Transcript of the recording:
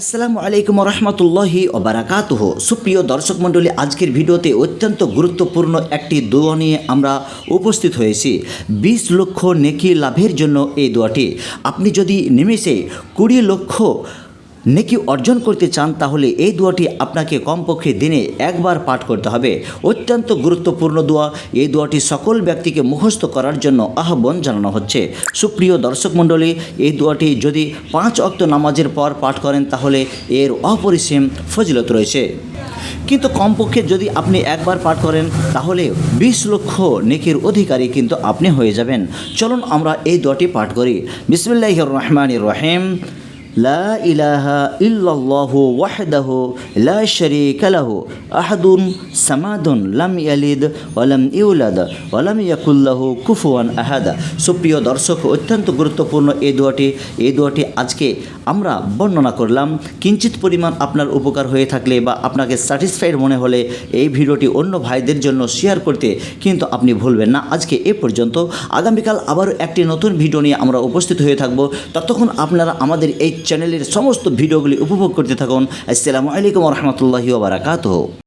আসসালামু আলাইকুম রহমতুল্লাহি ও ওবারাকাতুহ। সুপ্রিয় দর্শক মণ্ডলী, আজকের ভিডিওতে অত্যন্ত গুরুত্বপূর্ণ একটি দোয়া নিয়ে আমরা উপস্থিত হয়েছি। বিশ লক্ষ নেকি লাভের জন্য এই দোয়াটি। আপনি যদি নিমেষে কুড়ি লক্ষ নেকি অর্জন করতে চান, তাহলে এই দোয়াটি আপনাকে কমপক্ষে দিনে একবার পাঠ করতে হবে। অত্যন্ত গুরুত্বপূর্ণ দোয়া। এই দোয়াটি সকল ব্যক্তিকে মুখস্থ করার জন্য আহ্বান জানানো হচ্ছে। সুপ্রিয় দর্শক মণ্ডলী, এই দোয়াটি যদি পাঁচ অক্ত নামাজের পর পাঠ করেন, তাহলে এর অপরিসীম ফজিলত রয়েছে। কিন্তু কমপক্ষে যদি আপনি একবার পাঠ করেন, তাহলে বিশ লক্ষ নেকির অধিকারী কিন্তু আপনি হয়ে যাবেন। চলুন আমরা এই দোয়াটি পাঠ করি। বিসমিল্লাহ রহমান রহিম। লা ইলাহা ইল্লাল্লাহু ওয়াহদাহু লা শারীকা লাহু আহাদুন সামাদুন লাম ইয়ালিদ ওয়া লাম ইউলাদ ওয়া লাম ইয়াকুল লাহু কুফুয়ান আহাদা। সুপ্রিয় দর্শক, অত্যন্ত গুরুত্বপূর্ণ এই দোয়াটি এই দোয়াটি আজকে আমরা বর্ণনা করলাম। কিঞ্চিত পরিমাণ আপনার উপকার হয়ে থাকলে বা আপনাকে স্যাটিসফাইড মনে হলে এই ভিডিওটি অন্য ভাইদের জন্য শেয়ার করতে কিন্তু আপনি ভুলবেন না। আজকে এ পর্যন্ত। আগামীকাল আবারও একটি নতুন ভিডিও নিয়ে আমরা উপস্থিত হয়ে থাকব। ততক্ষণ আপনারা আমাদের এই চ্যানেলের সমস্ত ভিডিওগুলি উপভোগ করতে থাকুন। আসসালামু আলাইকুম রহমতুল্লাহি বারাকাতহ।